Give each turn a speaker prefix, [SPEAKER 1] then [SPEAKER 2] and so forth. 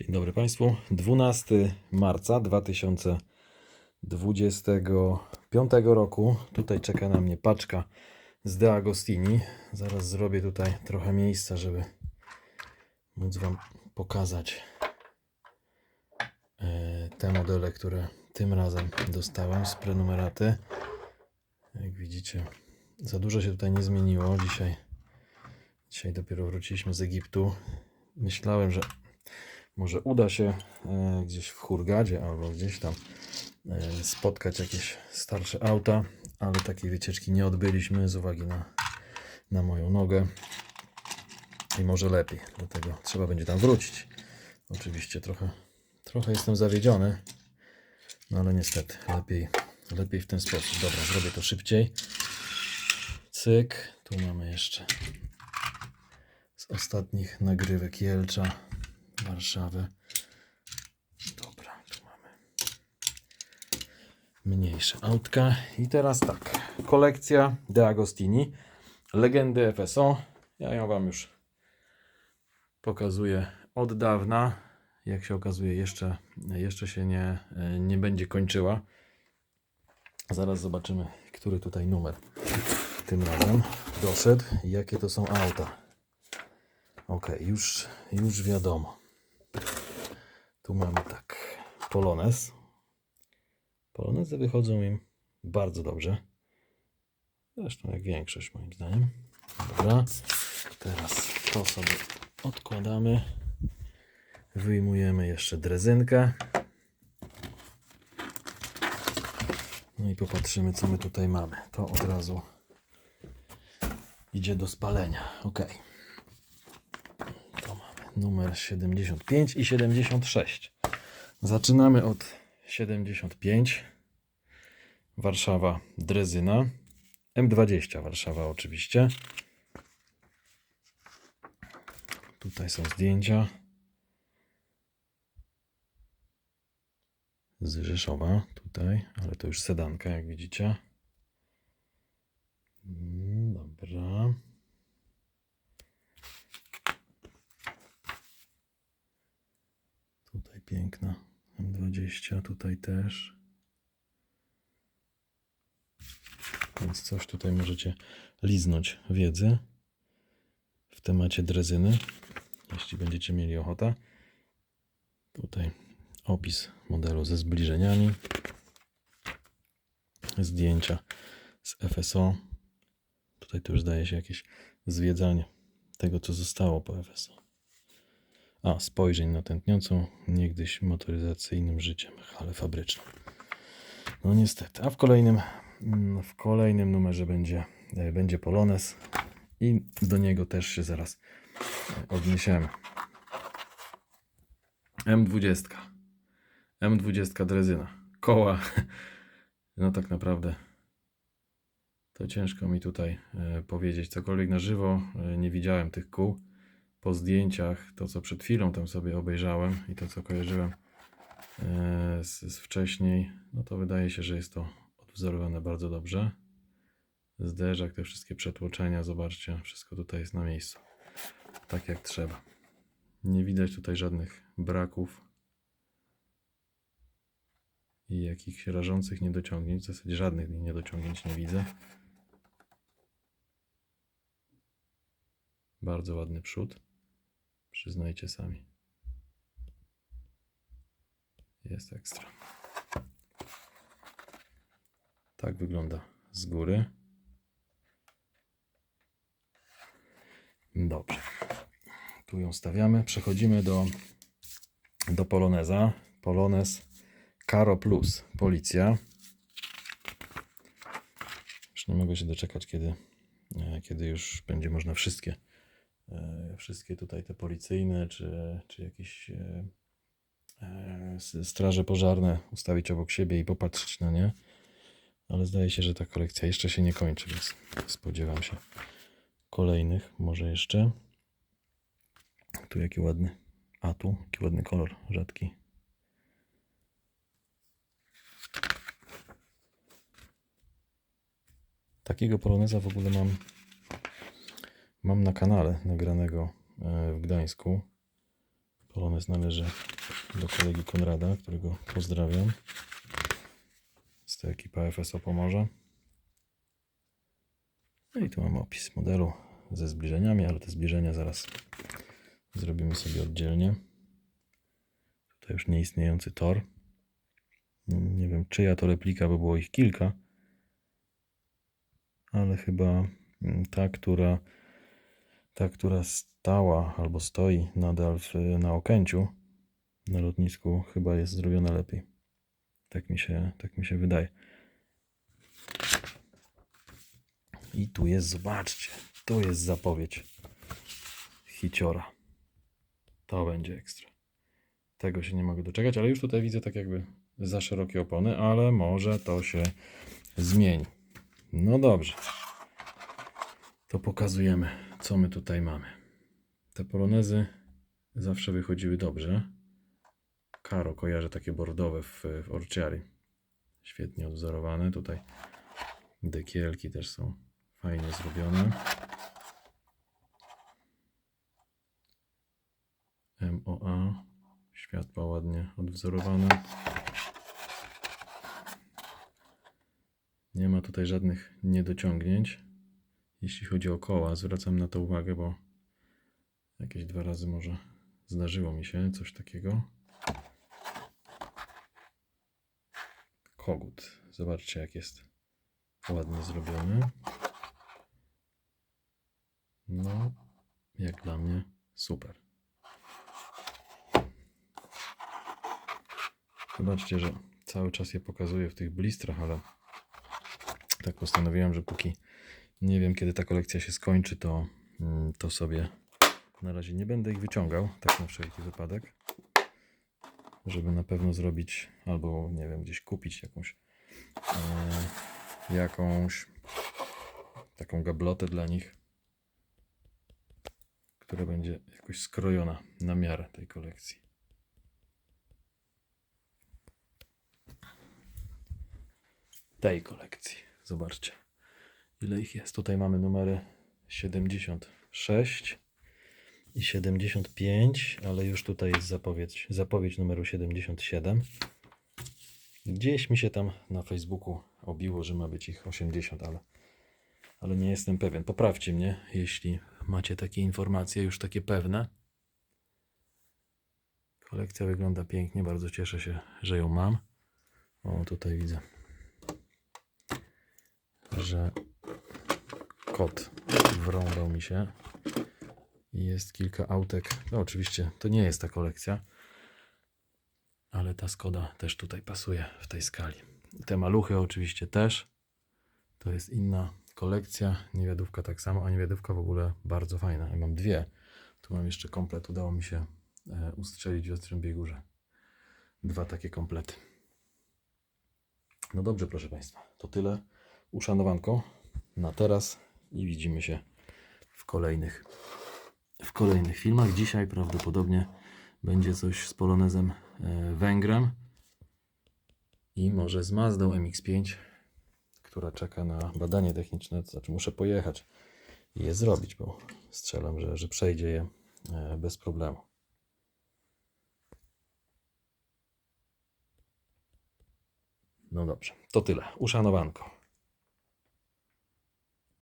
[SPEAKER 1] Dzień dobry Państwu. 12 marca 2025 roku. Tutaj czeka na mnie paczka z De Agostini. Zaraz zrobię tutaj trochę miejsca, żeby móc Wam pokazać e, te modele, które tym razem dostałem z prenumeraty. Jak widzicie, za dużo się tutaj nie zmieniło. Dzisiaj, dzisiaj dopiero wróciliśmy z Egiptu. Myślałem, że może uda się e, gdzieś w Hurgadzie albo gdzieś tam e, spotkać jakieś starsze auta, ale takiej wycieczki nie odbyliśmy z uwagi na, na moją nogę. I może lepiej, dlatego trzeba będzie tam wrócić. Oczywiście trochę, trochę jestem zawiedziony, no ale niestety lepiej, lepiej w ten sposób. Dobra, zrobię to szybciej. Cyk, tu mamy jeszcze z ostatnich nagrywek Jelcza, Warszawy. Dobra, tu mamy mniejsze autka. I teraz tak, kolekcja De Agostini, legendy FSO. Ja ją Wam już pokazuję od dawna. Jak się okazuje, jeszcze, jeszcze się nie, nie będzie kończyła. Zaraz zobaczymy, który tutaj numer tym razem doszedł jakie to są auta. Ok, już, już wiadomo. Tu mamy tak, Polones. Polonezy wychodzą im bardzo dobrze. Zresztą jak większość moim zdaniem. Dobra, teraz to sobie odkładamy. Wyjmujemy jeszcze drezynkę. No i popatrzymy co my tutaj mamy. To od razu idzie do spalenia. Ok. Numer 75 i 76. Zaczynamy od 75. Warszawa Drezyna. M20 Warszawa oczywiście. Tutaj są zdjęcia. Z Rzeszowa tutaj, ale to już sedanka jak widzicie. Mm, Dobra. Tutaj piękna M20, tutaj też. Więc coś tutaj możecie liznąć wiedzy w temacie drezyny, jeśli będziecie mieli ochotę. Tutaj opis modelu ze zbliżeniami, zdjęcia z FSO. Tutaj to już zdaje się jakieś zwiedzanie tego, co zostało po FSO. A, spojrzeń na tętniącą niegdyś motoryzacyjnym życiem, ale fabryczną. No niestety. A w kolejnym, mm, w kolejnym numerze będzie, e, będzie Polones i do niego też się zaraz odniesiemy. M20. M20 drezyna. Koła. No tak naprawdę to ciężko mi tutaj e, powiedzieć cokolwiek na żywo. E, nie widziałem tych kół. Po zdjęciach, to co przed chwilą tam sobie obejrzałem i to co kojarzyłem e, z, z wcześniej, no to wydaje się, że jest to odwzorowane bardzo dobrze. Zderzak, te wszystkie przetłoczenia, zobaczcie, wszystko tutaj jest na miejscu. Tak jak trzeba. Nie widać tutaj żadnych braków i jakichś rażących niedociągnięć. W zasadzie żadnych niedociągnięć nie widzę. Bardzo ładny przód. Przyznajcie sami. Jest ekstra. Tak wygląda z góry. Dobrze. Tu ją stawiamy. Przechodzimy do, do Poloneza. Polonez Caro Plus. Policja. Już nie mogę się doczekać, kiedy, e, kiedy już będzie można wszystkie, wszystkie tutaj te policyjne, czy, czy jakieś e, e, straże pożarne ustawić obok siebie i popatrzeć na nie. Ale zdaje się, że ta kolekcja jeszcze się nie kończy, więc spodziewam się kolejnych, może jeszcze. Tu jaki ładny. A tu, jaki ładny kolor, rzadki. Takiego poloneza w ogóle mam mam na kanale nagranego e, w Gdańsku. Polonez należy do kolegi Konrada, którego pozdrawiam. Jest to ekipa FSO Pomorza. No i tu mamy opis modelu ze zbliżeniami, ale te zbliżenia zaraz zrobimy sobie oddzielnie. Tutaj już nieistniejący tor. Nie wiem, czyja to replika, bo było ich kilka. Ale chyba mm, ta, która ta, która stała albo stoi nadal w, na Okęciu na lotnisku, chyba jest zrobiona lepiej. Tak mi się, tak mi się wydaje. I tu jest, zobaczcie, tu jest zapowiedź hiciora. To będzie ekstra. Tego się nie mogę doczekać, ale już tutaj widzę tak jakby za szerokie opony, ale może to się zmieni. No dobrze. To pokazujemy, co my tutaj mamy. Te polonezy zawsze wychodziły dobrze. Karo kojarzę takie bordowe w, w Orciari. Świetnie odwzorowane. Tutaj dekielki też są fajnie zrobione. MOA. Światła ładnie odwzorowane. Nie ma tutaj żadnych niedociągnięć. Jeśli chodzi o koła, zwracam na to uwagę, bo jakieś dwa razy może zdarzyło mi się coś takiego. Kogut. Zobaczcie, jak jest ładnie zrobiony. No, jak dla mnie, super. Zobaczcie, że cały czas je pokazuję w tych blistrach, ale tak postanowiłem, że póki nie wiem, kiedy ta kolekcja się skończy, to, mm, to sobie na razie nie będę ich wyciągał, tak na wszelki wypadek, żeby na pewno zrobić albo, nie wiem, gdzieś kupić jakąś e, jakąś taką gablotę dla nich, która będzie jakoś skrojona na miarę tej kolekcji. Tej kolekcji. Zobaczcie, ile ich jest. Tutaj mamy numery 76 i 75, ale już tutaj jest zapowiedź, zapowiedź numeru 77. Gdzieś mi się tam na Facebooku obiło, że ma być ich 80, ale, ale nie jestem pewien. Poprawcie mnie, jeśli macie takie informacje, już takie pewne. Kolekcja wygląda pięknie, bardzo cieszę się, że ją mam. O, tutaj widzę, że kot wrąbał mi się. Jest kilka autek. No oczywiście to nie jest ta kolekcja, ale ta Skoda też tutaj pasuje w tej skali. Te maluchy oczywiście też. To jest inna kolekcja. Niewiadówka tak samo, a niewiadówka w ogóle bardzo fajna. Ja mam dwie. Tu mam jeszcze komplet. Udało mi się e, ustrzelić w Ostrym Biegurze. Dwa takie komplety. No dobrze, proszę Państwa. To tyle. Uszanowanko na teraz i widzimy się w kolejnych w kolejnych filmach. Dzisiaj prawdopodobnie będzie coś z Polonezem e, Węgrem i może z Mazdą MX-5, która czeka na badanie techniczne, to znaczy muszę pojechać i je zrobić, bo strzelam, że, że przejdzie je e, bez problemu. No dobrze, to tyle. Uszanowanko.